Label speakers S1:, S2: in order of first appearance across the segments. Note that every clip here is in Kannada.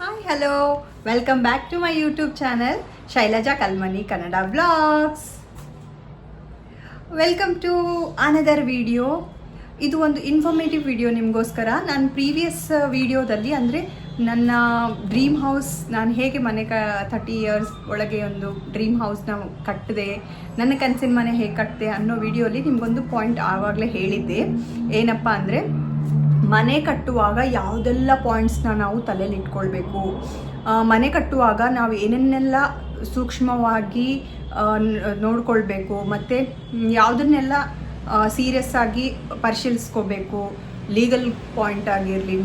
S1: Hi hello welcome back to my YouTube channel Shailaja Kalmani Kannada blogs welcome to another video ಇದು ಒಂದು ಇನ್ಫಾರ್ಮೇಟಿವ್ ವಿಡಿಯೋ ನಿಮಗೋಸ್ಕರ. ನಾನು ಪ್ರೀವಿಯಸ್ ವಿಡಿಯೋದಲ್ಲಿ ಅಂದರೆ ನನ್ನ ಡ್ರೀಮ್ ಹೌಸ್, ನಾನು ಹೇಗೆ ಮನೆ ಕ ತರ್ಟಿ ಇಯರ್ಸ್ ಒಳಗೆ ಒಂದು ಡ್ರೀಮ್ ಹೌಸ್ನ ಕಟ್ಟಿದೆ, ನನ್ನ ಕನಸಿನ ಮನೆ ಹೇಗೆ ಕಟ್ಟಿದೆ ಅನ್ನೋ ವಿಡಿಯೋಲಿ ನಿಮಗೊಂದು ಪಾಯಿಂಟ್ ಆವಾಗಲೇ ಹೇಳಿದ್ದೆ. ಏನಪ್ಪ ಅಂದರೆ, ಮನೆ ಕಟ್ಟುವಾಗ ಯಾವುದೆಲ್ಲ ಪಾಯಿಂಟ್ಸ್ನ ನಾವು ತಲೆಯಲ್ಲಿ ಇಟ್ಕೊಳ್ಬೇಕು? ಮನೆ ಕಟ್ಟುವಾಗ ನಾವು ಏನನ್ನೆಲ್ಲ ಸೂಕ್ಷ್ಮವಾಗಿ ನೋಡ್ಕೊಳ್ಬೇಕು, ಮತ್ತು ಯಾವುದನ್ನೆಲ್ಲ ಸೀರಿಯಸ್ ಆಗಿ ಪರಿಶೀಲಿಸ್ಕೋಬೇಕು? ಲೀಗಲ್ ಪಾಯಿಂಟ್ ಆಗಿರಲಿ,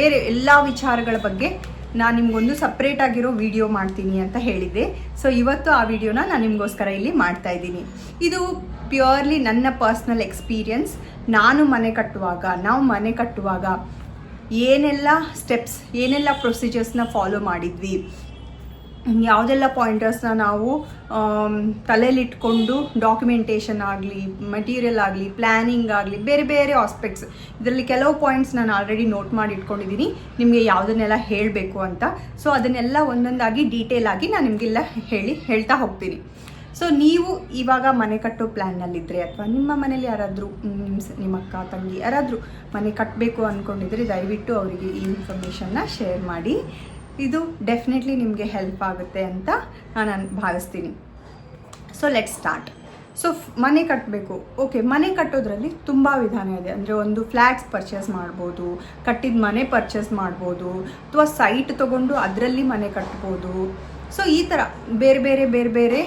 S1: ಬೇರೆ ಎಲ್ಲ ವಿಚಾರಗಳ ಬಗ್ಗೆ ನಾನು ನಿಮಗೊಂದು ಸಪ್ರೇಟ್ ಆಗಿರೋ ವಿಡಿಯೋ ಮಾಡ್ತೀನಿ ಅಂತ ಹೇಳಿದ್ದೆ. ಸೊ ಇವತ್ತು ಆ ವಿಡಿಯೋನ ನಾನು ನಿಮಗೋಸ್ಕರ ಇಲ್ಲಿ ಮಾಡ್ತಾ ಇದ್ದೀನಿ. ಇದು ಪ್ಯೂರ್ಲಿ ನನ್ನ ಪರ್ಸ್ನಲ್ ಎಕ್ಸ್ಪೀರಿಯನ್ಸ್ ನಾನು ಮನೆ ಕಟ್ಟುವಾಗ, ನಾವು ಮನೆ ಕಟ್ಟುವಾಗ ಏನೆಲ್ಲ ಸ್ಟೆಪ್ಸ್ ಏನೆಲ್ಲ ಪ್ರೊಸೀಜರ್ಸ್ನ ಫಾಲೋ ಮಾಡಿದ್ವಿ. ಯಾವುದೆಲ್ಲ ಪಾಯಿಂಟರ್ಸ್ನ ನಾವು ತಲೆಯಲ್ಲಿಟ್ಕೊಂಡು ಡಾಕ್ಯುಮೆಂಟೇಷನ್ ಆಗಲಿ ಮಟೀರಿಯಲ್ ಆಗಲಿ ಪ್ಲ್ಯಾನಿಂಗ್ ಆಗಲಿ, ಬೇರೆ ಬೇರೆ ಆಸ್ಪೆಕ್ಟ್ಸ್ ಇದರಲ್ಲಿ ಕೆಲವು ಪಾಯಿಂಟ್ಸ್ ನಾನು ಆಲ್ರೆಡಿ ನೋಟ್ ಮಾಡಿ ಇಟ್ಕೊಂಡಿದ್ದೀನಿ ನಿಮಗೆ ಯಾವುದನ್ನೆಲ್ಲ ಹೇಳಬೇಕು ಅಂತ. ಸೊ ಅದನ್ನೆಲ್ಲ ಒಂದೊಂದಾಗಿ ಡೀಟೇಲ್ ಆಗಿ ನಾನು ನಿಮಗೆಲ್ಲ ಹೇಳಿ, ಹೇಳ್ತಾ ಹೋಗ್ತೀನಿ. ಸೊ ನೀವು ಇವಾಗ ಮನೆ ಕಟ್ಟೋ ಪ್ಲ್ಯಾನ್ನಲ್ಲಿದ್ದರೆ ಅಥವಾ ನಿಮ್ಮ ಮನೇಲಿ ಯಾರಾದರೂ ನಿಮ್ಮ ನಿಮ್ಮ ಅಕ್ಕ, ತಂಗಿ ಯಾರಾದರೂ ಮನೆ ಕಟ್ಟಬೇಕು ಅಂದ್ಕೊಂಡಿದ್ರೆ ದಯವಿಟ್ಟು ಅವರಿಗೆ ಈ ಇನ್ಫಾರ್ಮೇಷನ್ನ ಶೇರ್ ಮಾಡಿ. ಇದು ಡೆಫಿನೆಟ್ಲಿ ನಿಮಗೆ ಹೆಲ್ಪ್ ಆಗುತ್ತೆ ಅಂತ ನಾನು ಭಾವಿಸ್ತೀನಿ. ಸೊ ಲೆಟ್ ಸ್ಟಾರ್ಟ್ ಸೊ ಮನೆ ಕಟ್ಟಬೇಕು ಓಕೆ ಮನೆ ಕಟ್ಟೋದ್ರಲ್ಲಿ ತುಂಬ ವಿಧಾನ ಇದೆ. ಅಂದರೆ ಒಂದು ಫ್ಲ್ಯಾಟ್ಸ್ ಪರ್ಚೇಸ್ ಮಾಡ್ಬೋದು, ಕಟ್ಟಿದ ಮನೆ ಪರ್ಚೇಸ್ ಮಾಡ್ಬೋದು, ಅಥವಾ ಸೈಟ್ ತೊಗೊಂಡು ಅದರಲ್ಲಿ ಮನೆ ಕಟ್ಬೋದು. ಸೊ ಈ ಥರ ಬೇರೆ ಬೇರೆ ಬೇರೆ ಬೇರೆ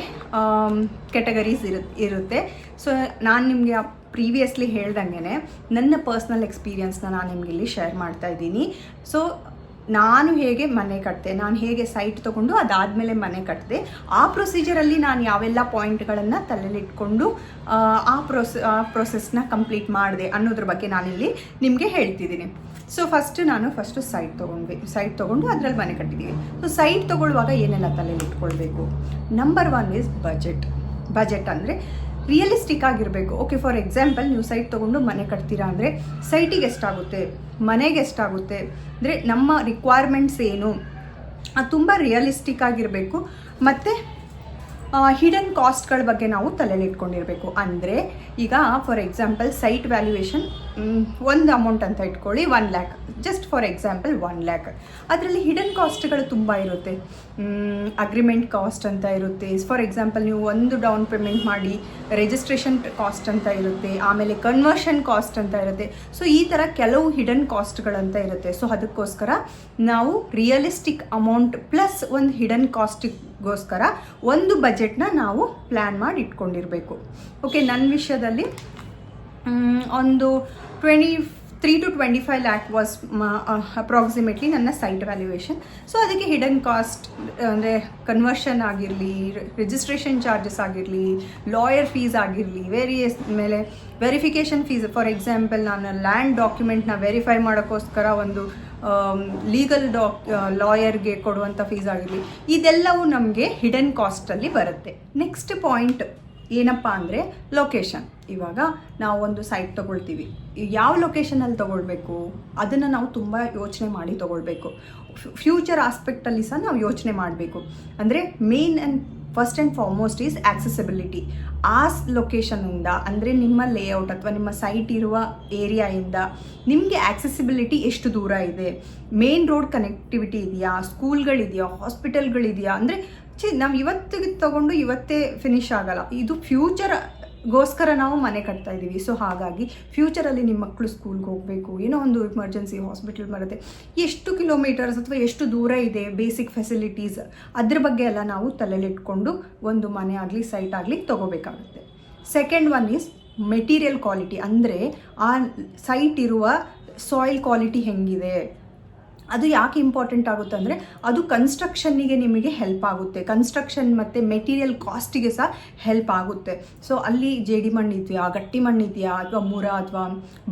S1: ಕೆಟಗರೀಸ್ ಇರು, ಇರುತ್ತೆ. ಸೊ ನಾನು ನಿಮಗೆ ಪ್ರೀವಿಯಸ್ಲಿ ಹೇಳ್ದಂಗೆ ನನ್ನ ಪರ್ಸ್ನಲ್ ಎಕ್ಸ್ಪೀರಿಯನ್ಸ್ನ ನಾನು ನಿಮಗೆ ಇಲ್ಲಿ ಶೇರ್ ಮಾಡ್ತಾ ಇದ್ದೀನಿ. ಸೊ ನಾನು ಹೇಗೆ ಮನೆ ಕಟ್ಟಿದೆ ನಾನು ಹೇಗೆ ಸೈಟ್ ತೊಗೊಂಡು ಅದಾದಮೇಲೆ ಮನೆ ಕಟ್ಟಿದೆ ಆ ಪ್ರೊಸೀಜರಲ್ಲಿ ನಾನು ಯಾವೆಲ್ಲ ಪಾಯಿಂಟ್ಗಳನ್ನು ತಲೆಲಿಟ್ಕೊಂಡು ಆ, ಪ್ರೊಸ ಆ ಪ್ರೊಸೆಸ್ನ ಕಂಪ್ಲೀಟ್ ಮಾಡಿದೆ ಅನ್ನೋದ್ರ ಬಗ್ಗೆ ನಾನಿಲ್ಲಿ ನಿಮಗೆ ಹೇಳ್ತಿದ್ದೀನಿ. ಸೊ ಫಸ್ಟ್ ನಾನು ಫಸ್ಟು ಸೈಟ್ ತೊಗೊಂಡ್ವಿ. ಸೈಟ್ ತೊಗೊಂಡು ಅದರಲ್ಲಿ ಮನೆ ಕಟ್ಟಿದ್ದೀವಿ ಸೊ ಸೈಟ್ ತೊಗೊಳ್ಳುವಾಗ ಏನೆಲ್ಲ ತಲೆಯಲ್ಲಿ number one is budget budget ಅಂದರೆ ರಿಯಲಿಸ್ಟಿಕ್ ಆಗಿರಬೇಕು. ಓಕೆ ಫಾರ್ ಎಕ್ಸಾಂಪಲ್ ನೀವು ಸೈಟ್ ತೊಗೊಂಡು ಮನೆ ಕಟ್ತೀರಾ ಅಂದರೆ ಸೈಟಿಗೆ ಎಷ್ಟಾಗುತ್ತೆ ಮನೆಗೆ ಎಷ್ಟಾಗುತ್ತೆ ಅಂದರೆ ನಮ್ಮ ರಿಕ್ವೈರ್ಮೆಂಟ್ಸ್ ಏನು? ಅದು ತುಂಬ ರಿಯಲಿಸ್ಟಿಕ್ ಆಗಿರಬೇಕು. ಮತ್ತು ಹಿಡನ್ ಕಾಸ್ಟ್ಗಳ ಬಗ್ಗೆ ನಾವು ತಲೆಲಿಟ್ಕೊಂಡಿರಬೇಕು ಅಂದರೆ, ಈಗ ಫಾರ್ ಎಕ್ಸಾಂಪಲ್ ಸೈಟ್ ವ್ಯಾಲ್ಯೂಯೇಷನ್ ಒಂದು ಅಮೌಂಟ್ ಅಂತ ಇಟ್ಕೊಳ್ಳಿ one lakh just for example one lakh ಅದರಲ್ಲಿ ಹಿಡನ್ ಕಾಸ್ಟ್ಗಳು ತುಂಬ ಇರುತ್ತೆ. ಅಗ್ರಿಮೆಂಟ್ ಕಾಸ್ಟ್ ಅಂತ ಇರುತ್ತೆ. ಫಾರ್ ಎಕ್ಸಾಂಪಲ್ ನೀವು ಒಂದು ಡೌನ್ ಪೇಮೆಂಟ್ ಮಾಡಿ ರಿಜಿಸ್ಟ್ರೇಷನ್ ಕಾಸ್ಟ್ ಅಂತ ಇರುತ್ತೆ. ಆಮೇಲೆ ಕನ್ವರ್ಷನ್ ಕಾಸ್ಟ್ ಅಂತ ಇರುತ್ತೆ. ಸೊ ಈ ಥರ ಕೆಲವು ಹಿಡನ್ ಕಾಸ್ಟ್ಗಳಂತ ಇರುತ್ತೆ. ಸೊ ಅದಕ್ಕೋಸ್ಕರ ನಾವು ರಿಯಲಿಸ್ಟಿಕ್ ಅಮೌಂಟ್ ಪ್ಲಸ್ ಒಂದು ಹಿಡನ್ ಕಾಸ್ಟಿಗೋಸ್ಕರ ಒಂದು ಬಜೆಟ್ನ ನಾವು ಪ್ಲ್ಯಾನ್ ಮಾಡಿ ಇಟ್ಕೊಂಡಿರಬೇಕು. ಓಕೆ ನನ್ನ ವಿಷಯದಲ್ಲಿ ಒಂದು twenty three to twenty five lakh was approximately ನನ್ನ ಸೈಟ್ ವ್ಯಾಲ್ಯೂಯೇಷನ್ ಸೊ ಅದಕ್ಕೆ ಹಿಡನ್ ಕಾಸ್ಟ್ ಅಂದರೆ ಕನ್ವರ್ಷನ್ ಆಗಿರಲಿ ರಿಜಿಸ್ಟ್ರೇಷನ್ ಚಾರ್ಜಸ್ ಆಗಿರಲಿ ಲಾಯರ್ ಫೀಸ್ ಆಗಿರಲಿ ವೇರಿಯಸ್ ಮೇಲೆ ವೆರಿಫಿಕೇಷನ್ ಫೀಸ್ ಫಾರ್ ಎಕ್ಸಾಂಪಲ್ ನಾನು ಲ್ಯಾಂಡ್ ಡಾಕ್ಯುಮೆಂಟ್ನ ವೆರಿಫೈ ಮಾಡೋಕ್ಕೋಸ್ಕರ ಒಂದು ಲೀಗಲ್ ಡಾಕ್ ಲಾಯರ್ಗೆ ಕೊಡುವಂಥ ಫೀಸ್ ಆಗಿರಲಿ, ಇದೆಲ್ಲವೂ ನಮಗೆ ಹಿಡನ್ ಕಾಸ್ಟಲ್ಲಿ ಬರುತ್ತೆ. ನೆಕ್ಸ್ಟ್ ಪಾಯಿಂಟ್ ಏನಪ್ಪ ಅಂದರೆ ಲೊಕೇಶನ್ ಇವಾಗ ನಾವು ಒಂದು ಸೈಟ್ ತೊಗೊಳ್ತೀವಿ. ಯಾವ ಲೊಕೇಶನಲ್ಲಿ ತೊಗೊಳ್ಬೇಕು? ಅದನ್ನು ನಾವು ತುಂಬ ಯೋಚನೆ ಮಾಡಿ ತೊಗೊಳ್ಬೇಕು. ಫ್ಯೂಚರ್ ಆಸ್ಪೆಕ್ಟಲ್ಲಿ ಸಹ ನಾವು ಯೋಚನೆ ಮಾಡಬೇಕು. ಅಂದರೆ main and first and foremost is accessibility ಆ ಲೊಕೇಶನಿಂದ ಅಂದರೆ ನಿಮ್ಮ ಲೇಔಟ್ ಅಥವಾ ನಿಮ್ಮ ಸೈಟ್ ಇರುವ ಏರಿಯಾಯಿಂದ ನಿಮಗೆ ಆಕ್ಸೆಸಿಬಿಲಿಟಿ ಎಷ್ಟು ದೂರ ಇದೆ ಮೇನ್ ರೋಡ್ ಕನೆಕ್ಟಿವಿಟಿ ಇದೆಯಾ ಸ್ಕೂಲ್ಗಳಿದೆಯಾ ಹಾಸ್ಪಿಟಲ್ಗಳಿದೆಯಾ ಅಂದರೆ ಚಿ ನಾವು ಇವತ್ತಿಗೆ ತಗೊಂಡು ಇವತ್ತೇ ಫಿನಿಶ್ ಆಗಲ್ಲ ಇದು ಫ್ಯೂಚರ್ ಗೋಸ್ಕರ ನಾವು ಮನೆ ಕಟ್ತಾ ಇದ್ದೀವಿ. ಸೊ ಹಾಗಾಗಿ ಫ್ಯೂಚರಲ್ಲಿ ನಿಮ್ಮ ಮಕ್ಕಳು ಸ್ಕೂಲ್ಗೆ ಹೋಗಬೇಕು, ಏನೋ ಒಂದು ಎಮರ್ಜೆನ್ಸಿ ಹಾಸ್ಪಿಟಲ್ ಬರುತ್ತೆ. ಎಷ್ಟು ಕಿಲೋಮೀಟರ್ಸ್ ಅಥವಾ ಎಷ್ಟು ದೂರ ಇದೆ ಬೇಸಿಕ್ ಫೆಸಿಲಿಟೀಸ್ ಅದ್ರ ಬಗ್ಗೆ ಎಲ್ಲ ನಾವು ತಲೆಲಿಟ್ಕೊಂಡು ಒಂದು ಮನೆ ಆಗಲಿ ಸೈಟ್ ಆಗಲಿ ತೊಗೋಬೇಕಾಗುತ್ತೆ. Second one is material quality ಅಂದರೆ ಆ ಸೈಟ್ ಇರುವ ಸಾಯಿಲ್ ಕ್ವಾಲಿಟಿ ಹೆಂಗಿದೆ? ಅದು ಯಾಕೆ ಇಂಪಾರ್ಟೆಂಟ್ ಆಗುತ್ತೆ ಅಂದರೆ ಅದು ಕನ್ಸ್ಟ್ರಕ್ಷನ್ನಿಗೆ ನಿಮಗೆ ಹೆಲ್ಪ್ ಆಗುತ್ತೆ. ಕನ್ಸ್ಟ್ರಕ್ಷನ್ ಮತ್ತು ಮೆಟೀರಿಯಲ್ ಕಾಸ್ಟಿಗೆ ಸಹ ಹೆಲ್ಪ್ ಆಗುತ್ತೆ. ಸೊ ಅಲ್ಲಿ ಜೇಡಿ ಮಣ್ಣು ಇದೆಯಾ, ಗಟ್ಟಿ ಮಣ್ಣು ಇದೆಯಾ, ಅಥವಾ ಮುರ ಅಥವಾ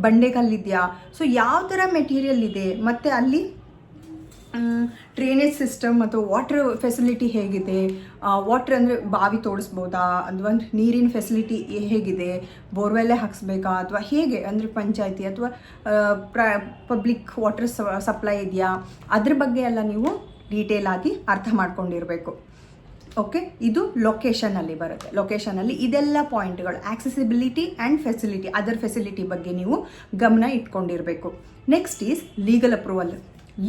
S1: ಬಂಡೆಕಲ್ಲಿದೆಯಾ ಸೊ ಯಾವ ಥರ ಮೆಟೀರಿಯಲ್ ಇದೆ? ಮತ್ತು ಅಲ್ಲಿ ಡ್ರೈನೇಜ್ ಸಿಸ್ಟಮ್ ಮತ್ತು ವಾಟರ್ ಫೆಸಿಲಿಟಿ ಹೇಗಿದೆ? ವಾಟರ್ ಅಂದರೆ ಬಾವಿ ತೋಡಿಸ್ಬೋದಾ? ಅಥವಾ ನೀರಿನ ಫೆಸಿಲಿಟಿ ಹೇಗಿದೆ? ಬೋರ್ವೆಲ್ಲೇ ಹಾಕ್ಸ್ಬೇಕಾ? ಅಥವಾ ಹೇಗೆ ಅಂದರೆ ಪಂಚಾಯತಿ ಅಥವಾ ಪ್ರ ಪಬ್ಲಿಕ್ ವಾಟರ್ ಸಪ್ಲೈ ಇದೆಯಾ? ಅದ್ರ ಬಗ್ಗೆ ಎಲ್ಲ ನೀವು ಡೀಟೇಲ್ ಆಗಿ ಅರ್ಥ ಮಾಡ್ಕೊಂಡಿರಬೇಕು. ಓಕೆ ಇದು ಲೊಕೇಶನಲ್ಲಿ ಬರುತ್ತೆ. ಲೊಕೇಶನಲ್ಲಿ ಇದೆಲ್ಲ ಪಾಯಿಂಟ್ಗಳು accessibility and facility other facility ಬಗ್ಗೆ ನೀವು ಗಮನ ಇಟ್ಕೊಂಡಿರಬೇಕು. Next is legal approval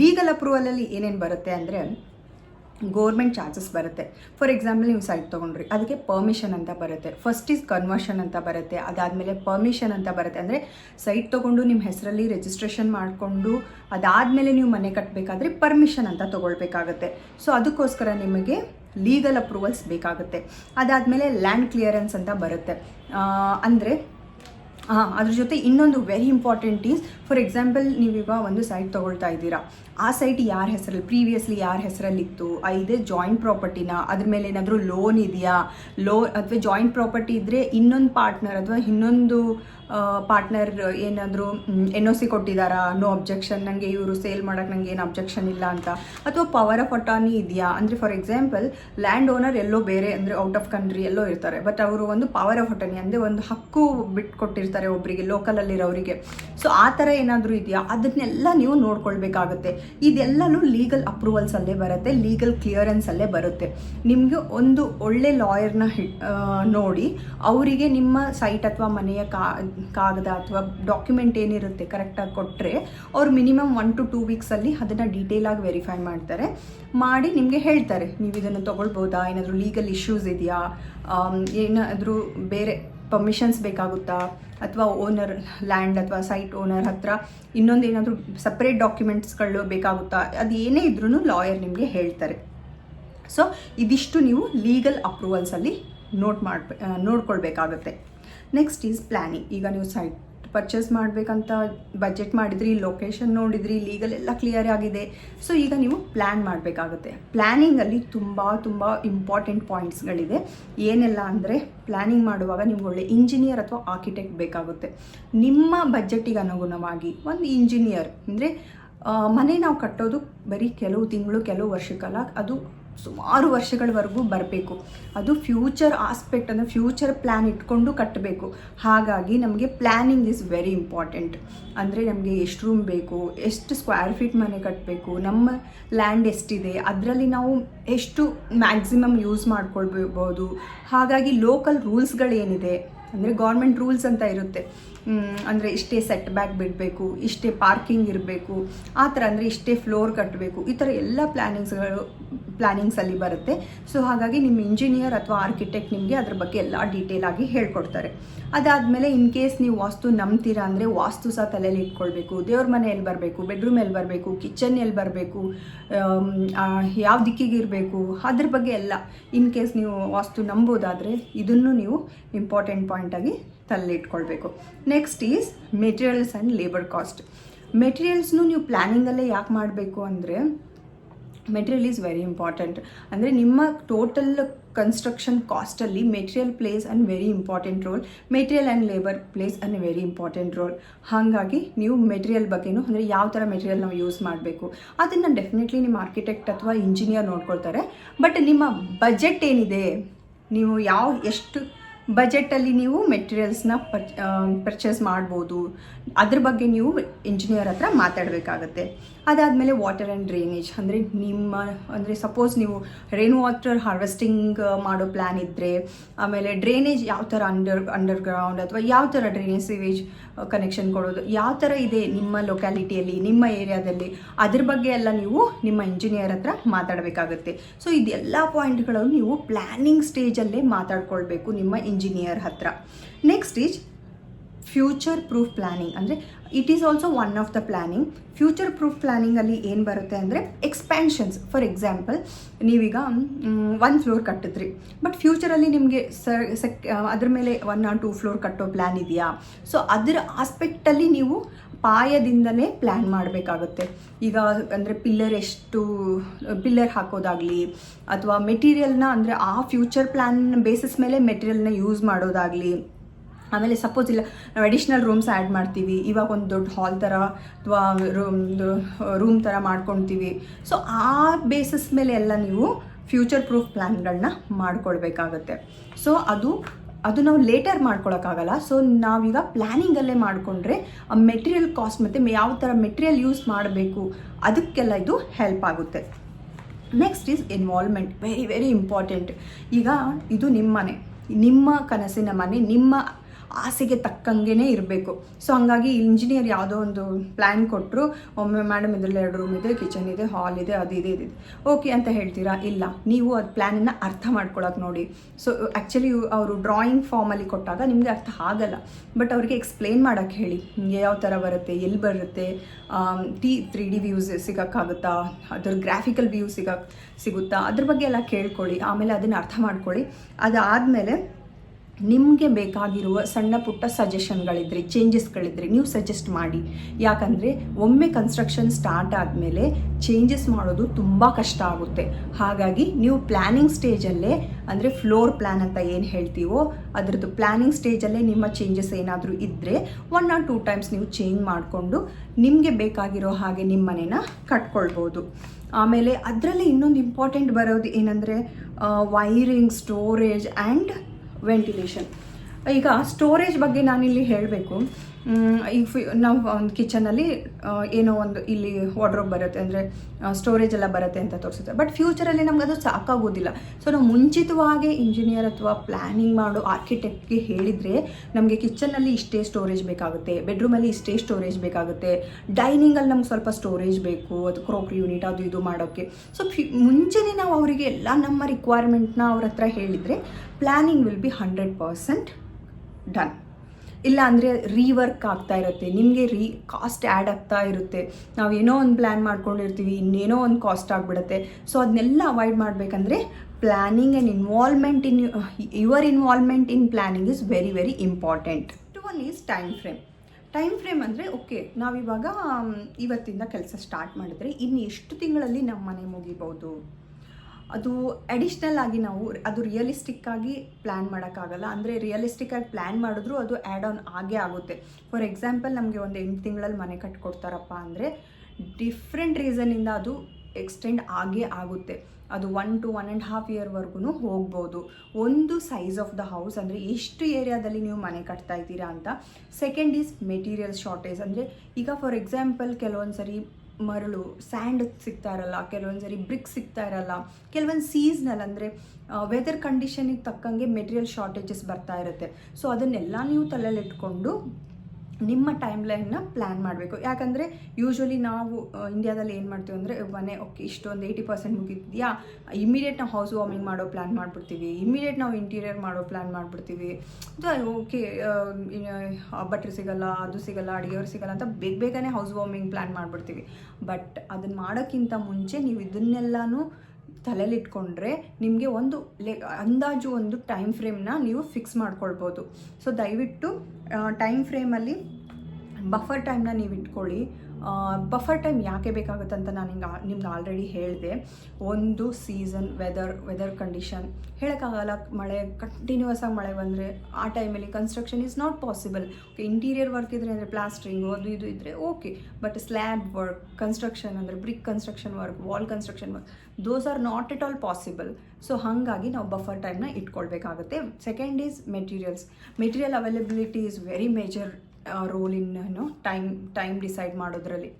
S1: legal ಅಪ್ರೂವಲಲ್ಲಿ ಏನೇನು ಬರುತ್ತೆ ಅಂದರೆ ಗೋರ್ಮೆಂಟ್ ಚಾರ್ಜಸ್ ಬರುತ್ತೆ. ಫಾರ್ ಎಕ್ಸಾಂಪಲ್ ನೀವು ಸೈಟ್ ತೊಗೊಂಡ್ರಿ, ಅದಕ್ಕೆ ಪರ್ಮಿಷನ್ ಅಂತ ಬರುತ್ತೆ. ಫಸ್ಟ್ ಈಸ್ ಕನ್ವರ್ಷನ್ ಅಂತ ಬರುತ್ತೆ. ಅದಾದಮೇಲೆ ಪರ್ಮಿಷನ್ ಅಂತ ಬರುತ್ತೆ. ಅಂದರೆ ಸೈಟ್ ತೊಗೊಂಡು ನಿಮ್ಮ ಹೆಸರಲ್ಲಿ ರಿಜಿಸ್ಟ್ರೇಷನ್ ಮಾಡಿಕೊಂಡು, ಅದಾದಮೇಲೆ ನೀವು ಮನೆ ಕಟ್ಟಬೇಕಾದ್ರೆ ಪರ್ಮಿಷನ್ ಅಂತ ತೊಗೊಳ್ಬೇಕಾಗತ್ತೆ. ಸೊ ಅದಕ್ಕೋಸ್ಕರ ನಿಮಗೆ ಲೀಗಲ್ ಅಪ್ರೂವಲ್ಸ್ ಬೇಕಾಗುತ್ತೆ. ಅದಾದಮೇಲೆ ಲ್ಯಾಂಡ್ ಕ್ಲಿಯರೆನ್ಸ್ ಅಂತ ಬರುತ್ತೆ. ಅಂದರೆ ಹಾಂ ಅದ್ರ ಜೊತೆ ಇನ್ನೊಂದು very important is for example ನೀವೀಗ ಒಂದು ಸೈಟ್ ತೊಗೊಳ್ತಾ ಇದ್ದೀರಾ. ಆ ಸೈಟ್ ಯಾರ ಹೆಸರಲ್ಲಿ ಪ್ರೀವಿಯಸ್ಲಿ ಯಾರ ಹೆಸರಲ್ಲಿತ್ತು? ಇದೆ ಜಾಯಿಂಟ್ ಪ್ರಾಪರ್ಟಿನ ಅದ್ರ ಮೇಲೆ ಏನಾದರೂ ಲೋನ್ ಇದೆಯಾ? ಲೋ ಅಥವಾ ಜಾಯಿಂಟ್ ಪ್ರಾಪರ್ಟಿ ಇದ್ದರೆ ಇನ್ನೊಂದು ಪಾರ್ಟ್ನರ್ ಅಥವಾ ಇನ್ನೊಂದು ಪಾರ್ಟ್ನರ್ ಏನಾದರೂ ಎನ್ ಒ ಸಿ ಕೊಟ್ಟಿದ್ದಾರಾ? ನೋ ಅಬ್ಜೆಕ್ಷನ್ ನನಗೆ ಇವರು ಸೇಲ್ ಮಾಡೋಕ್ಕೆ ನನಗೆ ಏನು ಅಬ್ಜೆಕ್ಷನ್ ಇಲ್ಲ ಅಂತ. ಅಥವಾ ಪವರ್ ಆಫ್ ಅಟಾರ್ನಿ ಇದೆಯಾ? ಅಂದರೆ ಫಾರ್ ಎಕ್ಸಾಂಪಲ್ ಲ್ಯಾಂಡ್ ಓನರ್ ಎಲ್ಲೋ ಬೇರೆ, ಅಂದರೆ ಔಟ್ ಆಫ್ ಕಂಟ್ರಿ ಎಲ್ಲೋ ಇರ್ತಾರೆ. ಬಟ್ ಅವರು ಒಂದು ಪವರ್ ಆಫ್ ಅಟಾರ್ನಿ ಅಂದರೆ ಒಂದು ಹಕ್ಕು ಬಿಟ್ಕೊಟ್ಟಿರ್ತಾರೆ ಒಬ್ಬರಿಗೆ ಲೋಕಲಲ್ಲಿರೋರಿಗೆ ಸೊ ಆ ಥರ ಏನಾದರೂ ಇದೆಯಾ? ಅದನ್ನೆಲ್ಲ ನೀವು ನೋಡ್ಕೊಳ್ಬೇಕಾಗುತ್ತೆ. ಇದೆಲ್ಲನೂ ಲೀಗಲ್ ಅಪ್ರೂವಲ್ಸ್ ಅಲ್ಲೇ ಬರುತ್ತೆ ಲೀಗಲ್ ಕ್ಲಿಯರೆನ್ಸ್ ಅಲ್ಲೇ ಬರುತ್ತೆ. ನಿಮಗೆ ಒಂದು ಒಳ್ಳೆ ಲಾಯರ್ನ ನೋಡಿ, ಅವರಿಗೆ ನಿಮ್ಮ ಸೈಟ್ ಅಥವಾ ಮನೆಯ ಕಾ ಕಾಗದ ಅಥವಾ ಡಾಕ್ಯುಮೆಂಟ್ ಏನಿರುತ್ತೆ ಕರೆಕ್ಟಾಗಿ ಕೊಟ್ಟರೆ ಅವ್ರು ಮಿನಿಮಮ್ ಒನ್ ಟು ಟೂ ವೀಕ್ಸಲ್ಲಿ ಅದನ್ನು ಡೀಟೇಲಾಗಿ ವೆರಿಫೈ ಮಾಡ್ತಾರೆ. ಮಾಡಿ ನಿಮಗೆ ಹೇಳ್ತಾರೆ, ನೀವು ಇದನ್ನು ತೊಗೊಳ್ಬೋದಾ? ಏನಾದರೂ ಲೀಗಲ್ ಇಶ್ಯೂಸ್ ಇದೆಯಾ? ಏನಾದರೂ ಬೇರೆ ಪರ್ಮಿಷನ್ಸ್ ಬೇಕಾಗುತ್ತಾ? ಅಥವಾ ಓನರ್ ಲ್ಯಾಂಡ್ ಅಥವಾ ಸೈಟ್ ಓನರ್ ಹತ್ರ ಇನ್ನೊಂದು ಏನಾದರೂ ಸಪ್ರೇಟ್ ಡಾಕ್ಯುಮೆಂಟ್ಸ್ಗಳು ಬೇಕಾಗುತ್ತಾ? ಅದು ಏನೇ ಇದ್ರೂ ಲಾಯರ್ ನಿಮಗೆ ಹೇಳ್ತಾರೆ. ಸೊ ಇದಿಷ್ಟು ನೀವು ಲೀಗಲ್ ಅಪ್ರೂವಲ್ಸಲ್ಲಿ ನೋಟ್ ಮಾಡ್ಬೇ ನೋಡ್ಕೊಳ್ಬೇಕಾಗತ್ತೆ. ನೆಕ್ಸ್ಟ್ ಈಸ್ ಪ್ಲ್ಯಾನಿಂಗ್ ಈಗ ನೀವು ಸೈಟ್ ಪರ್ಚೇಸ್ ಮಾಡಬೇಕಂತ ಬಜೆಟ್ ಮಾಡಿದ್ರಿ ಲೊಕೇಶನ್ ನೋಡಿದ್ರಿ ಲೀಗಲ್ ಎಲ್ಲ ಕ್ಲಿಯರ್ ಆಗಿದೆ. ಸೊ ಈಗ ನೀವು ಪ್ಲ್ಯಾನ್ ಮಾಡಬೇಕಾಗುತ್ತೆ. ಪ್ಲ್ಯಾನಿಂಗಲ್ಲಿ ತುಂಬ ತುಂಬ ಇಂಪಾರ್ಟೆಂಟ್ ಪಾಯಿಂಟ್ಸ್ಗಳಿದೆ ಏನೆಲ್ಲ ಅಂದರೆ ಪ್ಲ್ಯಾನಿಂಗ್ ಮಾಡುವಾಗ ನಿಮ್ಗೆ ಒಳ್ಳೆ ಇಂಜಿನಿಯರ್ ಅಥವಾ ಆರ್ಕಿಟೆಕ್ಟ್ ಬೇಕಾಗುತ್ತೆ. ನಿಮ್ಮ ಬಜೆಟಿಗೆ ಅನುಗುಣವಾಗಿ ಒಂದು ಇಂಜಿನಿಯರ್ ಅಂದರೆ ಮನೆ ನಾವು ಕಟ್ಟೋದು ಬರೀ ಕೆಲವು ತಿಂಗಳು, ಕೆಲವು ವರ್ಷಕ್ಕಲ್ಲ ಅದು ಸುಮಾರು ವರ್ಷಗಳವರೆಗೂ ಬರಬೇಕು. ಅದು ಫ್ಯೂಚರ್ ಆಸ್ಪೆಕ್ಟ್ ಅಂದರೆ ಫ್ಯೂಚರ್ ಪ್ಲ್ಯಾನ್ ಇಟ್ಕೊಂಡು ಕಟ್ಟಬೇಕು. ಹಾಗಾಗಿ ನಮಗೆ ಪ್ಲ್ಯಾನಿಂಗ್ ಇಸ್ ವೆರಿ ಇಂಪಾರ್ಟೆಂಟ್. ಅಂದರೆ ನಮಗೆ ಎಷ್ಟು ರೂಮ್ ಬೇಕು, ಎಷ್ಟು ಸ್ಕ್ವೇರ್ ಫೀಟ್ ಮನೆ ಕಟ್ಟಬೇಕು ನಮ್ಮ ಲ್ಯಾಂಡ್ ಎಷ್ಟಿದೆ, ಅದರಲ್ಲಿ ನಾವು ಎಷ್ಟು ಮ್ಯಾಕ್ಸಿಮಮ್ ಯೂಸ್ ಮಾಡ್ಕೊಳ್ಬೋದು. ಹಾಗಾಗಿ ಲೋಕಲ್ ರೂಲ್ಸ್ಗಳೇನಿದೆ ಅಂದರೆ ಗೌರ್ಮೆಂಟ್ ರೂಲ್ಸ್ ಅಂತ ಇರುತ್ತೆ. ಅಂದರೆ ಇಷ್ಟೇ ಸೆಟ್ ಬ್ಯಾಕ್ ಬಿಡಬೇಕು, ಇಷ್ಟೇ ಪಾರ್ಕಿಂಗ್ ಇರಬೇಕು, ಆ ಥರ ಅಂದರೆ ಇಷ್ಟೇ ಫ್ಲೋರ್ ಕಟ್ಟಬೇಕು ಈ ಥರ ಎಲ್ಲ ಪ್ಲ್ಯಾನಿಂಗ್ಸ್ಗಳು ಪ್ಲ್ಯಾನಿಂಗ್ಸಲ್ಲಿ ಬರುತ್ತೆ. ಸೊ ಹಾಗಾಗಿ ನಿಮ್ಮ ಇಂಜಿನಿಯರ್ ಅಥವಾ ಆರ್ಕಿಟೆಕ್ಟ್ ನಿಮಗೆ ಅದ್ರ ಬಗ್ಗೆ ಎಲ್ಲ ಡೀಟೇಲ್ ಆಗಿ ಹೇಳ್ಕೊಡ್ತಾರೆ. ಅದಾದಮೇಲೆ ಇನ್ ಕೇಸ್ ನೀವು ವಾಸ್ತು ನಂಬ್ತೀರಾ ಅಂದರೆ ವಾಸ್ತು ಸಹ ತಲೆಯಲ್ಲಿ ಇಟ್ಕೊಳ್ಬೇಕು. ದೇವ್ರ ಮನೆ ಎಲ್ಲಿ ಬರಬೇಕು ಬೆಡ್ರೂಮ್ ಎಲ್ಲಿ ಬರಬೇಕು ಕಿಚನ್ ಎಲ್ಲಿ ಬರಬೇಕು ಯಾವ ದಿಕ್ಕಿಗೆ ಇರಬೇಕು, ಅದ್ರ ಬಗ್ಗೆ ಎಲ್ಲ. ಇನ್ ಕೇಸ್ ನೀವು ವಾಸ್ತು ನಂಬೋದಾದರೆ ಇದನ್ನು ನೀವು ಇಂಪಾರ್ಟೆಂಟ್ ಪಾಯಿಂಟಾಗಿ ತಲೆ ಇಟ್ಕೊಳ್ಬೇಕು next is materials and labour cost ಮೆಟೀರಿಯಲ್ಸ್ನು ನೀವು ಪ್ಲ್ಯಾನಿಂಗಲ್ಲೇ ಯಾಕೆ ಮಾಡಬೇಕು ಅಂದರೆ ಮೆಟೀರಿಯಲ್ ಈಸ್ ವೆರಿ ಇಂಪಾರ್ಟೆಂಟ್ ಅಂದರೆ ನಿಮ್ಮ total construction ಕಾಸ್ಟಲ್ಲಿ material place on very important role material and labour place on very important role ಹಾಗಾಗಿ ನೀವು ಮೆಟೀರಿಯಲ್ ಬಗ್ಗೆನೂ, ಅಂದರೆ ಯಾವ ಥರ ಮೆಟೀರಿಯಲ್ ನಾವು ಯೂಸ್ ಮಾಡಬೇಕು, ಅದನ್ನು ಡೆಫಿನೆಟ್ಲಿ ನಿಮ್ಮ ಆರ್ಕಿಟೆಕ್ಟ್ ಅಥವಾ ಇಂಜಿನಿಯರ್ ನೋಡ್ಕೊಳ್ತಾರೆ. ಬಟ್ ನಿಮ್ಮ ಬಜೆಟ್ ಏನಿದೆ? ನೀವು ಯಾವ, ಎಷ್ಟು ಬಜೆಟಲ್ಲಿ ನೀವು ಮೆಟೀರಿಯಲ್ಸ್ನ ಪರ್ ಪರ್ಚೇಸ್ ಮಾಡ್ಬೋದು. ಅದ್ರ ಬಗ್ಗೆ ನೀವು ಇಂಜಿನಿಯರ್ ಹತ್ರ ಮಾತಾಡಬೇಕಾಗತ್ತೆ. ಅದಾದಮೇಲೆ ವಾಟರ್ ಆ್ಯಂಡ್ ಡ್ರೈನೇಜ್ ಅಂದರೆ ನಿಮ್ಮ, ಅಂದರೆ ಸಪೋಸ್ ನೀವು ರೈನ್ ವಾಟರ್ ಹಾರ್ವೆಸ್ಟಿಂಗ್ ಮಾಡೋ ಪ್ಲ್ಯಾನ್ ಇದ್ದರೆ ಆಮೇಲೆ ಡ್ರೈನೇಜ್ ಯಾವ ಥರ ಅಂಡರ್ ಅಂಡರ್ ಗ್ರೌಂಡ್ ಅಥವಾ ಯಾವ ಥರ ಡ್ರೈನೇಜ್ ಸಿವೇಜ್ ಕನೆಕ್ಷನ್ ಕೊಡೋದು, ಯಾವ ಥರ ಇದೆ ನಿಮ್ಮ ಲೊಕ್ಯಾಲಿಟಿಯಲ್ಲಿ ನಿಮ್ಮ ಏರಿಯಾದಲ್ಲಿ ಅದ್ರ ಬಗ್ಗೆ ಎಲ್ಲ ನೀವು ನಿಮ್ಮ ಇಂಜಿನಿಯರ್ ಹತ್ರ ಮಾತಾಡಬೇಕಾಗುತ್ತೆ. ಸೊ ಇದೆಲ್ಲ ಪಾಯಿಂಟ್ಗಳನ್ನು ನೀವು ಪ್ಲ್ಯಾನಿಂಗ್ ಸ್ಟೇಜಲ್ಲೇ ಮಾತಾಡ್ಕೊಳ್ಬೇಕು ನಿಮ್ಮ ಇಂಜಿನಿಯರ್ ಹತ್ರ. Next is future proof planning ಅಂದರೆ it is also one of the planning future proof ಪ್ಲ್ಯಾನಿಂಗಲ್ಲಿ ಏನು ಬರುತ್ತೆ ಅಂದರೆ ಎಕ್ಸ್ಪ್ಯಾನ್ಷನ್ಸ್ ಫಾರ್ ಎಕ್ಸಾಂಪಲ್ ನೀವೀಗ ಒನ್ ಫ್ಲೋರ್ ಕಟ್ಟಿದ್ರಿ. ಬಟ್ ಫ್ಯೂಚರಲ್ಲಿ ನಿಮಗೆ ಅದ್ರ ಮೇಲೆ ಒನ್ ಆರ್ ಟೂ ಫ್ಲೋರ್ ಕಟ್ಟೋ ಪ್ಲ್ಯಾನ್ ಇದೆಯಾ? ಸೊ ಅದರ ಆಸ್ಪೆಕ್ಟಲ್ಲಿ ನೀವು ಪಾಯದಿಂದಲೇ ಪ್ಲ್ಯಾನ್ ಮಾಡಬೇಕಾಗುತ್ತೆ. ಈಗ ಅಂದರೆ ಪಿಲ್ಲರ್ ಎಷ್ಟು ಪಿಲ್ಲರ್ ಹಾಕೋದಾಗಲಿ, ಅಥವಾ ಮೆಟೀರಿಯಲ್ನ ಅಂದರೆ ಆ ಫ್ಯೂಚರ್ ಪ್ಲ್ಯಾನ್ ಬೇಸಿಸ್ ಮೇಲೆ ಮೆಟೀರಿಯಲ್ನ ಯೂಸ್ ಮಾಡೋದಾಗಲಿ ಆಮೇಲೆ ಸಪೋಸ್ ಇಲ್ಲ, ನಾವು ಅಡಿಷ್ನಲ್ ರೂಮ್ಸ್ ಆ್ಯಡ್ ಮಾಡ್ತೀವಿ. ಇವಾಗ ಒಂದು ದೊಡ್ಡ ಹಾಲ್ ಥರ ಅಥವಾ ರೂಮ್ ರೂಮ್ ಥರ ಮಾಡ್ಕೊತೀವಿ ಸೊ ಆ ಬೇಸಿಸ್ ಮೇಲೆ ಎಲ್ಲ ನೀವು ಫ್ಯೂಚರ್ ಪ್ರೂಫ್ ಪ್ಲ್ಯಾನ್ಗಳನ್ನ ಮಾಡ್ಕೊಳ್ಬೇಕಾಗತ್ತೆ. ಸೊ ಅದು ಅದು ನಾವು ಲೇಟರ್ ಮಾಡ್ಕೊಳಕ್ಕಾಗಲ್ಲ. ಸೊ ನಾವೀಗ ಪ್ಲ್ಯಾನಿಂಗಲ್ಲೇ ಮಾಡಿಕೊಂಡ್ರೆ ಆ ಮೆಟೀರಿಯಲ್ ಕಾಸ್ಟ್ ಮತ್ತು ಯಾವ ಥರ ಮೆಟೀರಿಯಲ್ ಯೂಸ್ ಮಾಡಬೇಕು, ಅದಕ್ಕೆಲ್ಲ ಇದು ಹೆಲ್ಪ್ ಆಗುತ್ತೆ. Next is involvement very very important ಈಗ ಇದು ನಿಮ್ಮ ಮನೆ ನಿಮ್ಮ ಕನಸಿನ ಮನೆ, ನಿಮ್ಮ ಆಸೆಗೆ ತಕ್ಕಂಗೆ ಇರಬೇಕು. ಸೊ ಹಂಗಾಗಿ ಇಂಜಿನಿಯರ್ ಯಾವುದೋ ಒಂದು ಪ್ಲ್ಯಾನ್ ಕೊಟ್ಟರು ಒಮ್ಮೆ ಮೇಡಮ್ ಇದರಲ್ಲಿ ಎರಡು ರೂಮ್ ಇದೆ ಕಿಚನ್ ಇದೆ ಹಾಲ್ ಇದೆ, ಅದು ಇದೆ ಇದೆ ಓಕೆ ಅಂತ ಹೇಳ್ತೀರಾ? ಇಲ್ಲ. ನೀವು ಅದು ಪ್ಲ್ಯಾನನ್ನು ಅರ್ಥ ಮಾಡ್ಕೊಳಕ್ಕೆ ನೋಡಿ. ಸೊ ಆ್ಯಕ್ಚುಲಿ ಅವರು ಡ್ರಾಯಿಂಗ್ ಫಾರ್ಮಲ್ಲಿ ಕೊಟ್ಟಾಗ ನಿಮಗೆ ಅರ್ಥ ಆಗಲ್ಲ. ಬಟ್ ಅವರಿಗೆ ಎಕ್ಸ್ಪ್ಲೇನ್ ಮಾಡೋಕ್ಕೆ ಹೇಳಿ. ನಿಮಗೆ ಯಾವ ಥರ ಬರುತ್ತೆ ಎಲ್ಲಿ ಬರುತ್ತೆ ಟಿ ತ್ರೀ ಡಿ ವ್ಯೂಸ್ ಸಿಗೋಕ್ಕಾಗುತ್ತಾ? ಅದ್ರ ಗ್ರಾಫಿಕಲ್ ವ್ಯೂ ಸಿಗಕ್ಕೆ ಸಿಗುತ್ತಾ? ಅದ್ರ ಬಗ್ಗೆ ಎಲ್ಲ ಕೇಳ್ಕೊಳ್ಳಿ. ಆಮೇಲೆ ಅದನ್ನು ಅರ್ಥ ಮಾಡ್ಕೊಳ್ಳಿ. ಅದಾದಮೇಲೆ ನಿಮಗೆ ಬೇಕಾಗಿರುವ ಸಣ್ಣ ಪುಟ್ಟ ಸಜೆಷನ್ಗಳಿದ್ರೆ ಚೇಂಜಸ್ಗಳಿದ್ರೆ ನೀವು ಸಜೆಸ್ಟ್ ಮಾಡಿ. ಯಾಕಂದರೆ, ಒಮ್ಮೆ ಕನ್ಸ್ಟ್ರಕ್ಷನ್ ಸ್ಟಾರ್ಟ್ ಆದಮೇಲೆ ಚೇಂಜಸ್ ಮಾಡೋದು ತುಂಬ ಕಷ್ಟ ಆಗುತ್ತೆ. ಹಾಗಾಗಿ ನೀವು ಪ್ಲ್ಯಾನಿಂಗ್ ಸ್ಟೇಜಲ್ಲೇ ಅಂದರೆ ಫ್ಲೋರ್ ಪ್ಲ್ಯಾನ್ ಅಂತ ಏನು ಹೇಳ್ತೀವೋ, ಅದರದ್ದು ಪ್ಲ್ಯಾನಿಂಗ್ ಸ್ಟೇಜಲ್ಲೇ ನಿಮ್ಮ ಚೇಂಜಸ್ ಏನಾದರೂ ಇದ್ದರೆ ಒನ್ ಆರ್ ಟೂ ಟೈಮ್ಸ್ ನೀವು ಚೇಂಜ್ ಮಾಡಿಕೊಂಡು ನಿಮಗೆ ಬೇಕಾಗಿರೋ ಹಾಗೆ ನಿಮ್ಮ ಮನೇನ ಕಟ್ಕೊಳ್ಬೋದು. ಆಮೇಲೆ ಅದರಲ್ಲಿ ಇನ್ನೊಂದು ಇಂಪಾರ್ಟೆಂಟ್ ಬರೋದು ಏನಂದರೆ ವೈರಿಂಗ್ ಸ್ಟೋರೇಜ್ ಆ್ಯಂಡ್ ವೆಂಟಿಲೇಷನ್. ಈಗ ಸ್ಟೋರೇಜ್ ಬಗ್ಗೆ ನಾನಿಲ್ಲಿ ಹೇಳಬೇಕು. ಈಗ ಫಿ ನಾವು ಒಂದು ಕಿಚನಲ್ಲಿ ಏನೋ ಒಂದು ಇಲ್ಲಿ ವಾಡ್ರೋಬ್ ಬರುತ್ತೆ ಅಂದರೆ ಸ್ಟೋರೇಜ್ ಎಲ್ಲ ಬರುತ್ತೆ ಅಂತ ತೋರಿಸುತ್ತೆ. ಬಟ್ ಫ್ಯೂಚರಲ್ಲಿ ನಮ್ಗೆ ಅದು ಸಾಕಾಗೋದಿಲ್ಲ. ಸೊ ನಾವು ಮುಂಚಿತವಾಗಿ ಇಂಜಿನಿಯರ್ ಅಥವಾ ಪ್ಲ್ಯಾನಿಂಗ್ ಮಾಡೋ ಆರ್ಕಿಟೆಕ್ಟ್ಗೆ ಹೇಳಿದರೆ, ನಮಗೆ ಕಿಚನಲ್ಲಿ ಇಷ್ಟೇ ಸ್ಟೋರೇಜ್ ಬೇಕಾಗುತ್ತೆ ಬೆಡ್ರೂಮಲ್ಲಿ ಇಷ್ಟೇ ಸ್ಟೋರೇಜ್ ಬೇಕಾಗುತ್ತೆ ಡೈನಿಂಗಲ್ಲಿ ನಮ್ಗೆ ಸ್ವಲ್ಪ ಸ್ಟೋರೇಜ್ ಬೇಕು, ಅದು ಕ್ರೋಕ್ರಿ ಯೂನಿಟ್ ಅದು ಇದು ಮಾಡೋಕ್ಕೆ ಸೊ ಫ್ಯೂ ಮುಂಚೆನೇ ನಾವು ಅವರಿಗೆ ಎಲ್ಲ ನಮ್ಮ ರಿಕ್ವೈರ್ಮೆಂಟ್ನ ಅವ್ರ ಹತ್ರ ಹೇಳಿದರೆ planning will be hundred percent done ಇಲ್ಲ ಅಂದರೆ ರೀವರ್ಕ್ ಆಗ್ತಾ ಇರುತ್ತೆ. ನಿಮಗೆ ರೀ ಕಾಸ್ಟ್ ಆ್ಯಡ್ ಆಗ್ತಾ ಇರುತ್ತೆ. ನಾವು ಏನೋ ಒಂದು ಪ್ಲ್ಯಾನ್ ಮಾಡ್ಕೊಂಡಿರ್ತೀವಿ, ಇನ್ನೇನೋ ಒಂದು ಕಾಸ್ಟ್ ಆಗಿಬಿಡುತ್ತೆ. ಸೊ ಅದನ್ನೆಲ್ಲ ಅವಾಯ್ಡ್ ಮಾಡಬೇಕಂದ್ರೆ planning and involvement in your involvement in planning is very very important two one is time frame time frame ಅಂದರೆ ಓಕೆ ನಾವಿವಾಗ ಇವಾಗ ಇವತ್ತಿಂದ ಕೆಲಸ ಸ್ಟಾರ್ಟ್ ಮಾಡಿದ್ರೆ ಇನ್ನು ಎಷ್ಟು ತಿಂಗಳಲ್ಲಿ ನಮ್ಮ ಮನೆ ಮುಗಿಬೋದು? ಅದು ಅಡಿಷ್ನಲ್ ಆಗಿ ನಾವು ಅದು ರಿಯಲಿಸ್ಟಿಕ್ ಆಗಿ ಪ್ಲ್ಯಾನ್ ಮಾಡೋಕ್ಕಾಗಲ್ಲ. ಅಂದರೆ ರಿಯಲಿಸ್ಟಿಕ್ ಆಗಿ ಪ್ಲ್ಯಾನ್ ಮಾಡಿದ್ರು ಅದು ಆ್ಯಡ್ ಆನ್ ಆಗೇ ಆಗುತ್ತೆ. ಫಾರ್ ಎಕ್ಸಾಂಪಲ್ ನಮಗೆ ಒಂದು ಎಂಟು ತಿಂಗಳಲ್ಲಿ ಮನೆ ಕಟ್ಕೊಡ್ತಾರಪ್ಪ ಅಂದರೆ ಡಿಫ್ರೆಂಟ್ ರೀಸನಿಂದ ಅದು ಎಕ್ಸ್ಟೆಂಡ್ ಆಗೇ ಆಗುತ್ತೆ. ಅದು one to one and half ಇಯರ್ವರೆಗೂ ಹೋಗ್ಬೋದು. ಒಂದು ಸೈಜ್ ಆಫ್ ದ ಹೌಸ್ ಅಂದರೆ ಎಷ್ಟು ಏರಿಯಾದಲ್ಲಿ ನೀವು ಮನೆ ಕಟ್ತಾ ಇದ್ದೀರಾ ಅಂತ. ಸೆಕೆಂಡ್ ಈಸ್ ಮೆಟೀರಿಯಲ್ ಶಾರ್ಟೇಜ್ ಅಂದರೆ ಈಗ ಫಾರ್ ಎಕ್ಸಾಂಪಲ್ ಕೆಲವೊಂದು ಸರಿ ಮರಳು ಸ್ಯಾಂಡ್ ಸಿಗ್ತಾ ಇರಲ್ಲ, ಕೆಲವೊಂದು ಸರಿ ಬ್ರಿಕ್ ಸಿಗ್ತಾ ಇರಲ್ಲ. ಕೆಲವೊಂದು ಸೀಸ್ನಲ್ ಅಂದರೆ ವೆದರ್ ಕಂಡೀಷನಿಗೆ ತಕ್ಕಂಗೆ ಮೆಟೀರಿಯಲ್ ಶಾರ್ಟೇಜಸ್ ಬರ್ತಾ ಇರುತ್ತೆ. ಸೊ ಅದನ್ನೆಲ್ಲ ನೀವು ತಲೆಯಲ್ಲಿಟ್ಕೊಂಡು ನಿಮ್ಮ ಟೈಮ್ ಲೈನ್ನ ಪ್ಲ್ಯಾನ್ ಮಾಡಬೇಕು. ಯಾಕಂದರೆ ಯೂಶ್ವಲಿ ನಾವು ಇಂಡಿಯಾದಲ್ಲಿ ಏನು ಮಾಡ್ತೀವಿ ಅಂದರೆ ಮನೆ ಓಕೆ ಇಷ್ಟೊಂದು ಏಯ್ಟಿ ಪರ್ಸೆಂಟ್ ಮುಗಿದ್ಯಾ? ಇಮಿಡಿಯೇಟ್ ನಾವು ಹೌಸ್ ವಾರ್ಮಿಂಗ್ ಮಾಡೋ ಪ್ಲ್ಯಾನ್ ಮಾಡಿಬಿಡ್ತೀವಿ. ಇಮಿಡಿಯೇಟ್ ನಾವು ಇಂಟೀರಿಯರ್ ಮಾಡೋ ಪ್ಲ್ಯಾನ್ ಮಾಡಿಬಿಡ್ತೀವಿ. ಓಕೆ ಬಟ್ರೆ ಸಿಗಲ್ಲ, ಅದು ಸಿಗಲ್ಲ, ಅಡುಗೆಯವ್ರು ಸಿಗಲ್ಲ ಅಂತ ಬೇಗ ಬೇಗನೆ ಹೌಸ್ ವಾರ್ಮಿಂಗ್ ಪ್ಲ್ಯಾನ್ ಮಾಡಿಬಿಡ್ತೀವಿ. ಬಟ್ ಅದನ್ನು ಮಾಡೋಕ್ಕಿಂತ ಮುಂಚೆ ನೀವು ಇದನ್ನೆಲ್ಲನೂ ತಲೆಯಲ್ಲಿಟ್ಕೊಂಡ್ರೆ ನಿಮಗೆ ಒಂದು ಲೆ, ಅಂದಾಜು ಒಂದು ಟೈಮ್ ಫ್ರೇಮ್ನ ನೀವು ಫಿಕ್ಸ್ ಮಾಡ್ಕೊಳ್ಬೋದು. ಸೊ ದಯವಿಟ್ಟು ಟೈಮ್ ಫ್ರೇಮಲ್ಲಿ ಬಫರ್ ಟೈಮ್ನ ನೀವು ಇಟ್ಕೊಳ್ಳಿ ಬಫರ್ ಟೈಮ್ ಯಾಕೆ ಬೇಕಾಗುತ್ತೆ ಅಂತ ನಾನು ಹಿಂಗೆ ನಿಮ್ಗೆ ಆಲ್ರೆಡಿ ಹೇಳಿದೆ. ಒಂದು ಸೀಸನ್ ವೆದರ್ ವೆದರ್ ಕಂಡೀಷನ್ ಹೇಳೋಕ್ಕಾಗಲ್ಲ, ಮಳೆ ಕಂಟಿನ್ಯೂಸ್ ಆಗಿ ಮಳೆ ಬಂದರೆ ಆ ಟೈಮಲ್ಲಿ construction is not possible okay interior work ಇದ್ರೆ ಅಂದರೆ ಪ್ಲಾಸ್ಟ್ರಿಂಗು ಅದು ಇದು ಇದ್ದರೆ okay but slab work construction ಅಂದರೆ brick construction work wall construction work those are not at all possible so ಹಾಗಾಗಿ ನಾವು ಬಫರ್ ಟೈಮ್ನ ಇಟ್ಕೊಳ್ಬೇಕಾಗುತ್ತೆ. Second is materials material availability is very major role in ಏನು ಟೈಮ್ ಟೈಮ್ ಡಿಸೈಡ್ ಮಾಡೋದ್ರಲ್ಲಿ.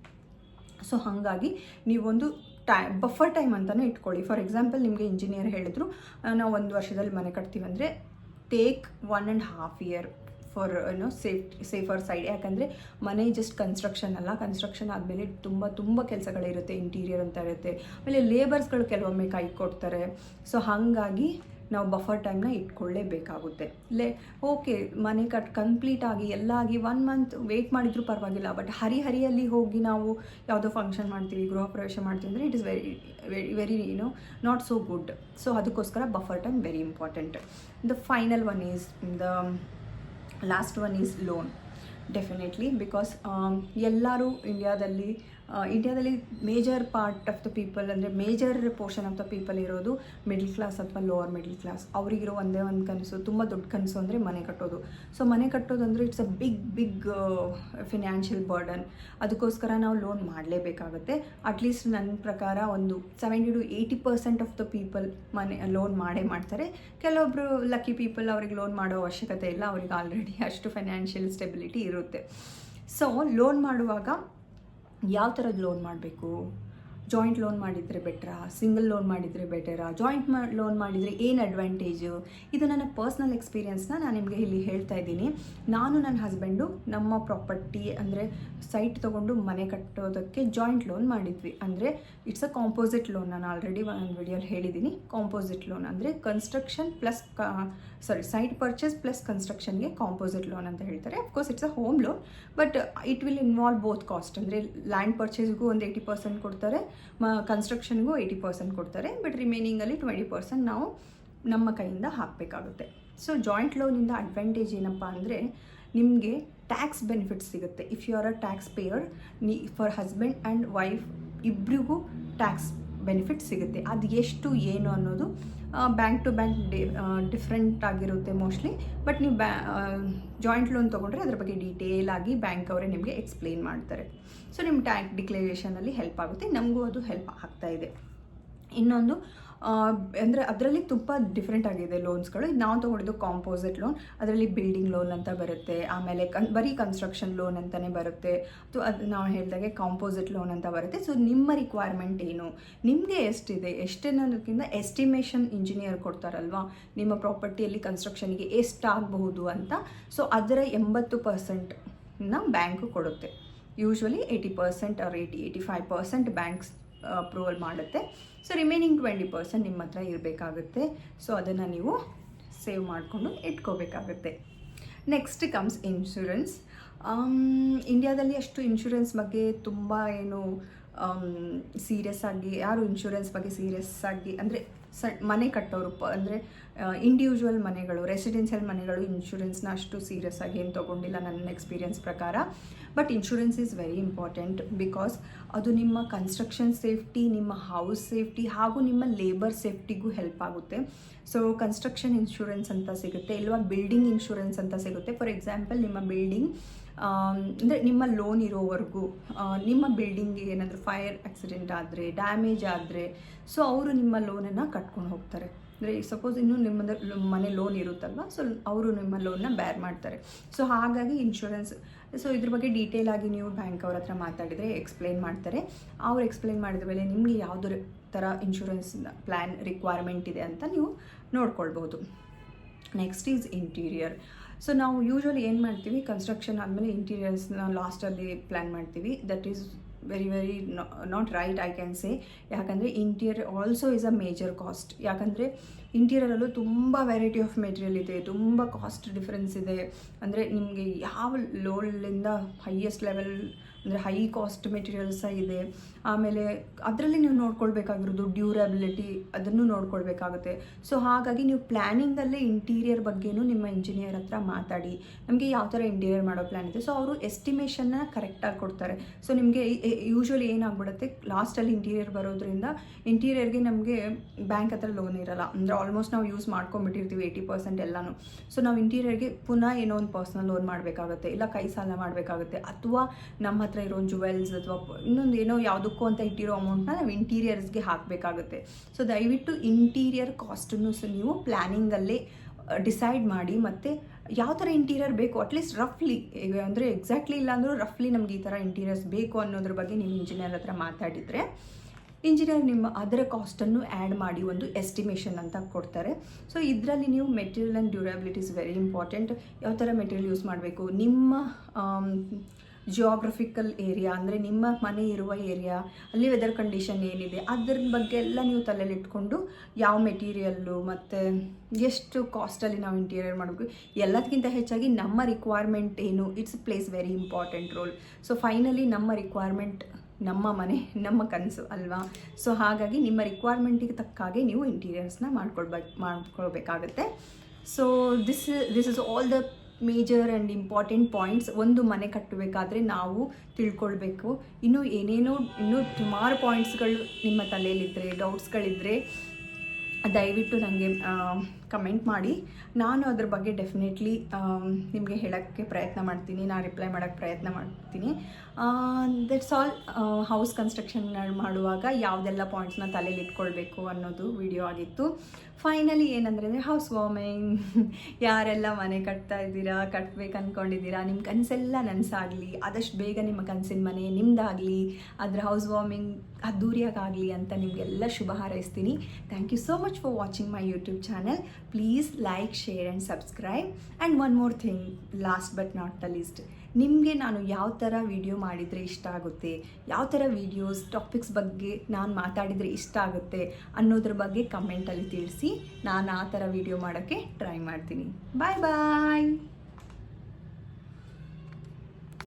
S1: ಸೊ ಹಾಗಾಗಿ ನೀವೊಂದು ಟೈ, ಬಫರ್ ಟೈಮ್ ಅಂತಲೇ ಇಟ್ಕೊಳ್ಳಿ. ಫಾರ್ ಎಕ್ಸಾಂಪಲ್ ನಿಮಗೆ ಇಂಜಿನಿಯರ್ ಹೇಳಿದ್ರು ನಾವು ಒಂದು ವರ್ಷದಲ್ಲಿ ಮನೆ ಕಟ್ತೀವಿ. ಅಂದರೆ take one and half year for ಏನೋ ಸೇಫ್ ಸೇಫರ್ ಸೈಡ್ ಯಾಕಂದರೆ ಮನೆ ಜಸ್ಟ್ ಕನ್ಸ್ಟ್ರಕ್ಷನ್ ಅಲ್ಲ. ಕನ್ಸ್ಟ್ರಕ್ಷನ್ ಆದಮೇಲೆ ತುಂಬ ತುಂಬ ಕೆಲಸಗಳಿರುತ್ತೆ. ಇಂಟೀರಿಯರ್ ಅಂತ ಇರುತ್ತೆ. ಆಮೇಲೆ ಲೇಬರ್ಸ್ಗಳು ಕೆಲವೊಮ್ಮೆ ಕೈ ಕೊಡ್ತಾರೆ. ಸೊ ಹಾಗಾಗಿ ನಾವು ಬಫರ್ ಟೈಮ್ನ ಇಟ್ಕೊಳ್ಳೇಬೇಕಾಗುತ್ತೆ. ಲೇ ಓಕೆ ಮನೆ ಕಟ್ ಕಂಪ್ಲೀಟ್ ಆಗಿ ಎಲ್ಲ ಆಗಿ ಒನ್ ಮಂತ್ ವೆಯ್ಟ್ ಮಾಡಿದರೂ ಪರವಾಗಿಲ್ಲ ಬಟ್ ಹರಿಹರಿಯಲ್ಲಿ ಹೋಗಿ ನಾವು ಯಾವುದೋ ಫಂಕ್ಷನ್ ಮಾಡ್ತೀವಿ, ಗೃಹ ಪ್ರವೇಶ ಮಾಡ್ತೀವಿ ಅಂದರೆ it is very very very you know not so good so ಅದಕ್ಕೋಸ್ಕರ buffer time very important the final one is the last one is loan definitely because ಎಲ್ಲರೂ ಇಂಡಿಯಾದಲ್ಲಿ ಇಂಡಿಯಾದಲ್ಲಿ major part of the people ಅಂದರೆ major portion of the people ಇರೋದು ಮಿಡ್ಲ್ ಕ್ಲಾಸ್ ಅಥವಾ ಲೋವರ್ ಮಿಡ್ಲ್ ಕ್ಲಾಸ್ ಅವರಿಗಿರೋ ಒಂದೇ ಒಂದು ಕನಸು, ತುಂಬ ದೊಡ್ಡ ಕನಸು ಅಂದರೆ ಮನೆ ಕಟ್ಟೋದು. ಸೊ ಮನೆ ಕಟ್ಟೋದು ಅಂದರೆ it's a big big financial burden ಅದಕ್ಕೋಸ್ಕರ ನಾವು ಲೋನ್ ಮಾಡಲೇಬೇಕಾಗುತ್ತೆ. ಅಟ್ಲೀಸ್ಟ್ ನನ್ನ ಪ್ರಕಾರ ಒಂದು seventy to eighty percent of the people ಮನೆ ಲೋನ್ ಮಾಡೇ ಮಾಡ್ತಾರೆ. ಕೆಲವೊಬ್ಬರು ಲಕ್ಕಿ ಪೀಪಲ್ ಅವ್ರಿಗೆ ಲೋನ್ ಮಾಡೋ ಅವಶ್ಯಕತೆ ಇಲ್ಲ. ಅವ್ರಿಗೆ ಆಲ್ರೆಡಿ ಅಷ್ಟು ಫೈನಾನ್ಷಿಯಲ್ ಸ್ಟೆಬಿಲಿಟಿ ಇರುತ್ತೆ. ಸೊ ಲೋನ್ ಮಾಡುವಾಗ ಯಾವ ಥರದ್ದು ಲೋನ್ ಮಾಡಬೇಕು? ಜಾಯಿಂಟ್ ಲೋನ್ ಮಾಡಿದರೆ ಬೆಟ್ರಾ ಸಿಂಗಲ್ ಲೋನ್ ಮಾಡಿದರೆ ಬೆಟರಾ ಜಾಯಿಂಟ್ ಮಾ ಲೋನ್ ಮಾಡಿದರೆ ಏನು ಅಡ್ವಾಂಟೇಜು ಇದು ನನ್ನ ಪರ್ಸ್ನಲ್ ಎಕ್ಸ್ಪೀರಿಯೆನ್ಸ್ನ ನಾನು ನಿಮಗೆ ಇಲ್ಲಿ ಹೇಳ್ತಾ ಇದ್ದೀನಿ. ನಾನು ನನ್ನ ಹಸ್ಬೆಂಡು ನಮ್ಮ ಪ್ರಾಪರ್ಟಿ ಅಂದರೆ ಸೈಟ್ ತೊಗೊಂಡು ಮನೆ ಕಟ್ಟೋದಕ್ಕೆ ಜಾಯಿಂಟ್ ಲೋನ್ ಮಾಡಿದ್ವಿ. ಅಂದರೆ ಇಟ್ಸ್ ಅ ಕಾಂಪೋಸಿಟ್ ಲೋನ್ ನಾನು ಆಲ್ರೆಡಿ ಒಂದು ವಿಡಿಯೋಲಿ ಹೇಳಿದ್ದೀನಿ. ಕಾಂಪೋಸಿಟ್ ಲೋನ್ ಅಂದರೆ construction plus sorry site purchase plus ಕನ್ಸ್ಟ್ರಕ್ಷನ್ಗೆ composite loan ಅಂತ ಹೇಳ್ತಾರೆ. Of course it's a home loan but it will involve both cost ಅಂದರೆ ಲ್ಯಾಂಡ್ ಪರ್ಚೇಸ್ಗೂ ಒಂದು ಏಯ್ಟಿ ಪರ್ಸೆಂಟ್ ಕೊಡ್ತಾರೆ ಮ ಕನ್ಸ್ಟ್ರಕ್ಷನ್ಗೂ ಏಯ್ಟಿ ಪರ್ಸೆಂಟ್ ಕೊಡ್ತಾರೆ ಬಟ್ ರಿಮೈನಿಂಗಲ್ಲಿ ಟ್ವೆಂಟಿ ಪರ್ಸೆಂಟ್ ನಾವು ನಮ್ಮ ಕೈಯಿಂದ ಹಾಕಬೇಕಾಗುತ್ತೆ. ಸೊ ಜಾಯಿಂಟ್ ಲೋನಿಂದ ಅಡ್ವಾಂಟೇಜ್ ಏನಪ್ಪ ಅಂದರೆ ನಿಮಗೆ ಟ್ಯಾಕ್ಸ್ ಬೆನಿಫಿಟ್ ಸಿಗುತ್ತೆ. If you are a tax payer ನೀ ಫಾರ್ ಹಸ್ಬೆಂಡ್ ಆ್ಯಂಡ್ ವೈಫ್ ಇಬ್ಬರಿಗೂ ಟ್ಯಾಕ್ಸ್ ಬೆನಿಫಿಟ್ ಸಿಗುತ್ತೆ. ಅದು ಎಷ್ಟು, ಏನು ಅನ್ನೋದು ಬ್ಯಾಂಕ್ ಟು ಬ್ಯಾಂಕ್ ಡಿ ಡಿಫ್ರೆಂಟ್ ಆಗಿರುತ್ತೆ ಮೋಸ್ಟ್ಲಿ ಬಟ್ ನೀವು ಬ್ಯಾ ಜಾಯಿಂಟ್ ಲೋನ್ ತೊಗೊಂಡ್ರೆ ಅದ್ರ ಬಗ್ಗೆ ಡೀಟೇಲ್ ಆಗಿ ಬ್ಯಾಂಕ್ ಅವರೇ ನಿಮಗೆ ಎಕ್ಸ್ಪ್ಲೇನ್ ಮಾಡ್ತಾರೆ. ಸೊ ನಿಮ್ಮ ಟ್ಯಾಂಕ್ ಡಿಕ್ಲರೇಷನಲ್ಲಿ ಹೆಲ್ಪ್ ಆಗುತ್ತೆ. ನಮಗೂ ಅದು ಹೆಲ್ಪ್ ಆಗ್ತಾ ಇದೆ. ಇನ್ನೊಂದು ಅಂದರೆ ಅದರಲ್ಲಿ ತುಂಬ ಡಿಫ್ರೆಂಟ್ ಆಗಿದೆ ಲೋನ್ಸ್ಗಳು ನಾವು ತೊಗೊಂಡಿದ್ದು ಕಾಂಪೋಸಿಟ್ ಲೋನ್ ಅದರಲ್ಲಿ ಬಿಲ್ಡಿಂಗ್ ಲೋನ್ ಅಂತ ಬರುತ್ತೆ. ಆಮೇಲೆ ಕನ್, ಬರೀ ಕನ್ಸ್ಟ್ರಕ್ಷನ್ ಲೋನ್ ಅಂತಲೇ ಬರುತ್ತೆ. ಸೊ ಅದು ನಾವು ಹೇಳಿದಾಗೆ ಕಾಂಪೋಸಿಟ್ ಲೋನ್ ಅಂತ ಬರುತ್ತೆ. ಸೊ ನಿಮ್ಮ ರಿಕ್ವೈರ್ಮೆಂಟ್ ಏನು? ನಿಮಗೆ ಎಷ್ಟಿದೆ? ಎಷ್ಟನ್ನೋದಕ್ಕಿಂತ ಎಸ್ಟಿಮೇಷನ್ ಇಂಜಿನಿಯರ್ ಕೊಡ್ತಾರಲ್ವಾ? ನಿಮ್ಮ ಪ್ರಾಪರ್ಟಿಯಲ್ಲಿ ಕನ್ಸ್ಟ್ರಕ್ಷನ್ಗೆ ಎಷ್ಟಾಗಬಹುದು ಅಂತ. ಸೊ ಅದರ ಎಂಬತ್ತು ಪರ್ಸೆಂಟ್ನ ಬ್ಯಾಂಕು ಕೊಡುತ್ತೆ. Usually eighty percent or eighty eighty five percent banks approval ಮಾಡುತ್ತೆ. ಸೊ ರಿಮೈನಿಂಗ್ ಟ್ವೆಂಟಿ ಪರ್ಸೆಂಟ್ ನಿಮ್ಮ ಹತ್ರ ಇರಬೇಕಾಗುತ್ತೆ. ಸೊ ಅದನ್ನು ನೀವು ಸೇವ್ ಮಾಡಿಕೊಂಡು ಇಟ್ಕೋಬೇಕಾಗುತ್ತೆ. ನೆಕ್ಸ್ಟ್ ಕಮ್ಸ್ ಇನ್ಶೂರೆನ್ಸ್ ಇಂಡಿಯಾದಲ್ಲಿ ಅಷ್ಟು ಇನ್ಶೂರೆನ್ಸ್ ಬಗ್ಗೆ ತುಂಬ ಏನು ಸೀರಿಯಸ್ ಆಗಿ, ಯಾರು ಇನ್ಶೂರೆನ್ಸ್ ಬಗ್ಗೆ ಸೀರಿಯಸ್ ಆಗಿ, ಅಂದರೆ ಸ ಮನೆ ಕಟ್ಟೋರು ಪ ಅಂದರೆ ಇಂಡಿವಿಜುವಲ್ ಮನೆಗಳು ರೆಸಿಡೆನ್ಷಿಯಲ್ ಮನೆಗಳು ಇನ್ಶೂರೆನ್ಸ್ನ ಅಷ್ಟು ಸೀರಿಯಸ್ ಆಗಿ ಏನು ತೊಗೊಂಡಿಲ್ಲ ನನ್ನ ಎಕ್ಸ್ಪೀರಿಯೆನ್ಸ್ ಪ್ರಕಾರ. But insurance is very important because ಅದು ನಿಮ್ಮ ಕನ್ಸ್ಟ್ರಕ್ಷನ್ ಸೇಫ್ಟಿ ನಿಮ್ಮ ಹೌಸ್ ಸೇಫ್ಟಿ ಹಾಗೂ ನಿಮ್ಮ ಲೇಬರ್ ಸೇಫ್ಟಿಗೂ ಹೆಲ್ಪ್ ಆಗುತ್ತೆ. ಸೊ ಕನ್ಸ್ಟ್ರಕ್ಷನ್ ಇನ್ಶೂರೆನ್ಸ್ ಅಂತ ಸಿಗುತ್ತೆ, ಇಲ್ವಾ ಬಿಲ್ಡಿಂಗ್ ಇನ್ಶೂರೆನ್ಸ್ ಅಂತ ಸಿಗುತ್ತೆ. ಫಾರ್ ಎಕ್ಸಾಂಪಲ್ ನಿಮ್ಮ ಬಿಲ್ಡಿಂಗ್ ಅಂದರೆ ನಿಮ್ಮ ಲೋನ್ ಇರೋವರೆಗೂ ನಿಮ್ಮ ಬಿಲ್ಡಿಂಗ್ಗೆ ಏನಾದರೂ ಫೈರ್ ಆಕ್ಸಿಡೆಂಟ್ ಆದರೆ ಡ್ಯಾಮೇಜ್ ಆದರೆ ಸೊ ಅವರು ನಿಮ್ಮ ಲೋನನ್ನು ಕಟ್ಕೊಂಡು ಹೋಗ್ತಾರೆ. ಅಂದರೆ ಸಪೋಸ್ ಇನ್ನೂ ನಿಮ್ಮದು ಮನೆ ಲೋನ್ ಇರುತ್ತಲ್ವ ಸೊ ಅವರು ನಿಮ್ಮ ಲೋನ್ನ ಬ್ಯಾರ್ ಮಾಡ್ತಾರೆ. ಸೊ ಹಾಗಾಗಿ ಇನ್ಶೂರೆನ್ಸ್ ಸೊ ಇದ್ರ ಬಗ್ಗೆ ಡೀಟೇಲ್ ಆಗಿ ನೀವು ಬ್ಯಾಂಕ್ ಅವ್ರ ಹತ್ರ ಮಾತಾಡಿದರೆ ಎಕ್ಸ್ಪ್ಲೇನ್ ಮಾಡ್ತಾರೆ. ಅವ್ರು ಎಕ್ಸ್ಪ್ಲೇನ್ ಮಾಡಿದ ಮೇಲೆ ನಿಮಗೆ ಯಾವುದೇ ಥರ ಇನ್ಶೂರೆನ್ಸ್ ಪ್ಲ್ಯಾನ್ ರಿಕ್ವೈರ್ಮೆಂಟ್ ಇದೆ ಅಂತ ನೀವು ನೋಡ್ಕೊಳ್ಬೋದು. ನೆಕ್ಸ್ಟ್ ಈಸ್ ಇಂಟೀರಿಯರ್ ಸೊ ನಾವು ಯೂಶ್ವಲಿ ಏನು ಮಾಡ್ತೀವಿ? ಕನ್ಸ್ಟ್ರಕ್ಷನ್ ಆದಮೇಲೆ ಇಂಟೀರಿಯರ್ಸ್ನ ಲಾಸ್ಟಲ್ಲಿ ಪ್ಲ್ಯಾನ್ ಮಾಡ್ತೀವಿ. That is very very not right I can say ಯಾಕಂದರೆ interior also is a major cost ಯಾಕಂದರೆ ಇಂಟೀರಿಯರಲ್ಲೂ ತುಂಬ ವೆರೈಟಿ ಆಫ್ ಮೆಟೀರಿಯಲ್ ಇದೆ. ತುಂಬ ಕಾಸ್ಟ್ ಡಿಫ್ರೆನ್ಸ್ ಇದೆ. ಅಂದರೆ ನಿಮಗೆ ಯಾವ ಲೋಲಿಂದ ಹೈಯೆಸ್ಟ್ ಲೆವೆಲ್ ಅಂದರೆ ಹೈ ಕಾಸ್ಟ್ ಮೆಟೀರಿಯಲ್ಸ ಇದೆ. ಆಮೇಲೆ ಅದರಲ್ಲಿ ನೀವು ನೋಡ್ಕೊಳ್ಬೇಕಾಗಿರೋದು ಡ್ಯೂರಬಿಲಿಟಿ ಅದನ್ನು ನೋಡ್ಕೊಳ್ಬೇಕಾಗುತ್ತೆ. ಸೊ ಹಾಗಾಗಿ ನೀವು ಪ್ಲ್ಯಾನಿಂಗಲ್ಲೇ ಇಂಟೀರಿಯರ್ ಬಗ್ಗೆನೂ ನಿಮ್ಮ ಇಂಜಿನಿಯರ್ ಹತ್ರ ಮಾತಾಡಿ. ನಮಗೆ ಯಾವ ಥರ ಇಂಟೀರಿಯರ್ ಮಾಡೋ ಪ್ಲ್ಯಾನ್ ಇದೆ. ಸೊ ಅವರು ಎಸ್ಟಿಮೇಷನ್ನ ಕರೆಕ್ಟಾಗಿ ಕೊಡ್ತಾರೆ. ಸೊ ನಿಮಗೆ ಯೂಶ್ವಲಿ ಏನಾಗ್ಬಿಡುತ್ತೆ ಲಾಸ್ಟಲ್ಲಿ ಇಂಟೀರಿಯರ್ ಬರೋದ್ರಿಂದ ಇಂಟೀರಿಯರ್ಗೆ ನಮಗೆ ಬ್ಯಾಂಕ್ ಹತ್ರ ಲೋನ್ ಇರಲ್ಲ. ಅಂದರೆ ಆಲ್ಮೋಸ್ಟ್ ನಾವು ಯೂಸ್ ಮಾಡ್ಕೊಂಬಿಟ್ಟಿರ್ತೀವಿ ಏಯ್ಟಿ ಪರ್ಸೆಂಟ್ ಎಲ್ಲನೂ. ಸೊ ನಾವು ಇಂಟೀರಿಯರ್ಗೆ ಪುನಃ ಏನೋ ಒಂದು ಪರ್ಸ್ನಲ್ ಲೋನ್ ಮಾಡಬೇಕಾಗುತ್ತೆ, ಇಲ್ಲ ಕೈ ಸಾಲ ಮಾಡಬೇಕಾಗುತ್ತೆ, ಅಥವಾ ನಮ್ಮ ಹತ್ರ ಇರೋ ಜುವೆಲ್ಸ್ ಅಥವಾ ಇನ್ನೊಂದು ಏನೋ ಯಾವುದಕ್ಕೂ ಅಂತ ಇಟ್ಟಿರೋ ಅಮೌಂಟ್ನ ನಾವು ಇಂಟೀರಿಯರ್ಸ್ಗೆ ಹಾಕಬೇಕಾಗುತ್ತೆ. ಸೊ ದಯವಿಟ್ಟು ಇಂಟೀರಿಯರ್ ಕಾಸ್ಟನ್ನು ಸಹ ನೀವು ಪ್ಲ್ಯಾನಿಂಗಲ್ಲೇ ಡಿಸೈಡ್ ಮಾಡಿ ಮತ್ತು ಯಾವ ಥರ ಇಂಟೀರಿಯರ್ ಬೇಕು ಅಟ್ಲೀಸ್ಟ್ ರಫ್ಲಿ ಅಂದರೆ ಎಕ್ಸಾಕ್ಟ್ಲಿ ಇಲ್ಲ ಅಂದರೂ ರಫ್ಲಿ ನಮಗೆ ಈ ಥರ ಇಂಟೀರಿಯರ್ಸ್ ಬೇಕು ಅನ್ನೋದ್ರ ಬಗ್ಗೆ ನೀವು ಇಂಜಿನಿಯರ್ ಹತ್ರ ಮಾತಾಡಿದರೆ ಇಂಜಿನಿಯರ್ ನಿಮ್ಮ ಅದರ ಕಾಸ್ಟನ್ನು ಆ್ಯಡ್ ಮಾಡಿ ಒಂದು ಎಸ್ಟಿಮೇಷನ್ ಅಂತ ಕೊಡ್ತಾರೆ. ಸೊ ಇದರಲ್ಲಿ ನೀವು material and durability is very important ಯಾವ ಥರ ಮೆಟೀರಿಯಲ್ ಯೂಸ್ ಮಾಡಬೇಕು? ನಿಮ್ಮ ಜಿಯೋಗ್ರಫಿಕಲ್ ಏರಿಯಾ ಅಂದರೆ ನಿಮ್ಮ ಮನೆ ಇರುವ ಏರಿಯಾ ಅಲ್ಲಿ ವೆದರ್ ಕಂಡೀಷನ್ ಏನಿದೆ ಅದ್ರ ಬಗ್ಗೆ ಎಲ್ಲ ನೀವು ತಲೆಯಲ್ಲಿಟ್ಕೊಂಡು ಯಾವ ಮೆಟೀರಿಯಲ್ಲು ಮತ್ತು ಎಷ್ಟು ಕಾಸ್ಟಲ್ಲಿ ನಾವು ಇಂಟೀರಿಯರ್ ಮಾಡಬೇಕು ಎಲ್ಲದಕ್ಕಿಂತ ಹೆಚ್ಚಾಗಿ ನಮ್ಮ ರಿಕ್ವೈರ್ಮೆಂಟ್ ಏನು it's plays very important role so finally ನಮ್ಮ ರಿಕ್ವೈರ್ಮೆಂಟ್ ನಮ್ಮ ಮನೆ, ನಮ್ಮ ಕನಸು ಅಲ್ವಾ? ಸೊ ಹಾಗಾಗಿ ನಿಮ್ಮ ರಿಕ್ವೈರ್ಮೆಂಟಿಗೆ ತಕ್ಕ ಹಾಗೆ ನೀವು ಇಂಟೀರಿಯರ್ಸ್ನ ಮಾಡ್ಕೊಳ್ಬೇಕು ಮಾಡ್ಕೊಳ್ಬೇಕಾಗತ್ತೆ. So this this is all the major and important points ಒಂದು ಮನೆ ಕಟ್ಟಬೇಕಾದ್ರೆ ನಾವು ತಿಳ್ಕೊಳ್ಬೇಕು. ಇನ್ನೂ ಏನೇನೋ, ಇನ್ನೂ ಸುಮಾರು ಪಾಯಿಂಟ್ಸ್ಗಳು ನಿಮ್ಮ ತಲೆಯಲ್ಲಿದ್ದರೆ ಡೌಟ್ಸ್ಗಳಿದ್ದರೆ ದಯವಿಟ್ಟು ನನಗೆ ಕಮೆಂಟ್ ಮಾಡಿ. ನಾನು ಅದ್ರ ಬಗ್ಗೆ ಡೆಫಿನೆಟ್ಲಿ ನಿಮಗೆ ಹೇಳೋಕ್ಕೆ ಪ್ರಯತ್ನ ಮಾಡ್ತೀನಿ ನಾನು ರಿಪ್ಲೈ ಮಾಡೋಕ್ಕೆ ಪ್ರಯತ್ನ ಮಾಡ್ತೀನಿ. ದಟ್ಸ್ ಆಲ್ ಹೌಸ್ ಕನ್ಸ್ಟ್ರಕ್ಷನ್ ಮಾಡುವಾಗ ಯಾವುದೆಲ್ಲ ಪಾಯಿಂಟ್ಸ್ನ ತಲೆಯಲ್ಲಿ ಇಟ್ಕೊಳ್ಬೇಕು ಅನ್ನೋದು ವಿಡಿಯೋ ಆಗಿತ್ತು. ಫೈನಲಿ ಏನಂದರೆ ಹೌಸ್ ವಾರ್ಮಿಂಗ್ ಯಾರೆಲ್ಲ ಮನೆ ಕಟ್ತಾ ಇದ್ದೀರಾ, ಕಟ್ಬೇಕು ಅಂದ್ಕೊಂಡಿದ್ದೀರಾ ನಿಮ್ಮ ಕನಸೆಲ್ಲ ನನಸಾಗಲಿ, ಆದಷ್ಟು ಬೇಗ ನಿಮ್ಮ ಕನಸಿನ ಮನೆ ನಿಮ್ಮದಾಗಲಿ ಅದರ ಹೌಸ್ ವಾರ್ಮಿಂಗ್ ಅದ್ದೂರಿಯಾಗಲಿ ಅಂತ ನಿಮಗೆಲ್ಲ ಶುಭ ಹಾರೈಸ್ತೀನಿ. Thank you so much for watching my YouTube channel please like share and subscribe and one more thing last but not the least ನಿಮಗೆ ನಾನು ಯಾವ ಥರ ವಿಡಿಯೋ ಮಾಡಿದರೆ ಇಷ್ಟ ಆಗುತ್ತೆ, ಯಾವ ಥರ ವೀಡಿಯೋಸ್ ಟಾಪಿಕ್ಸ್ ಬಗ್ಗೆ ನಾನು ಮಾತಾಡಿದರೆ ಇಷ್ಟ ಆಗುತ್ತೆ ಅನ್ನೋದ್ರ ಬಗ್ಗೆ ಕಮೆಂಟಲ್ಲಿ ತಿಳಿಸಿ, ನಾನು ಆ ಥರ ವಿಡಿಯೋ ಮಾಡೋಕ್ಕೆ ಟ್ರೈ ಮಾಡ್ತೀನಿ. ಬಾಯ್ ಬಾಯ್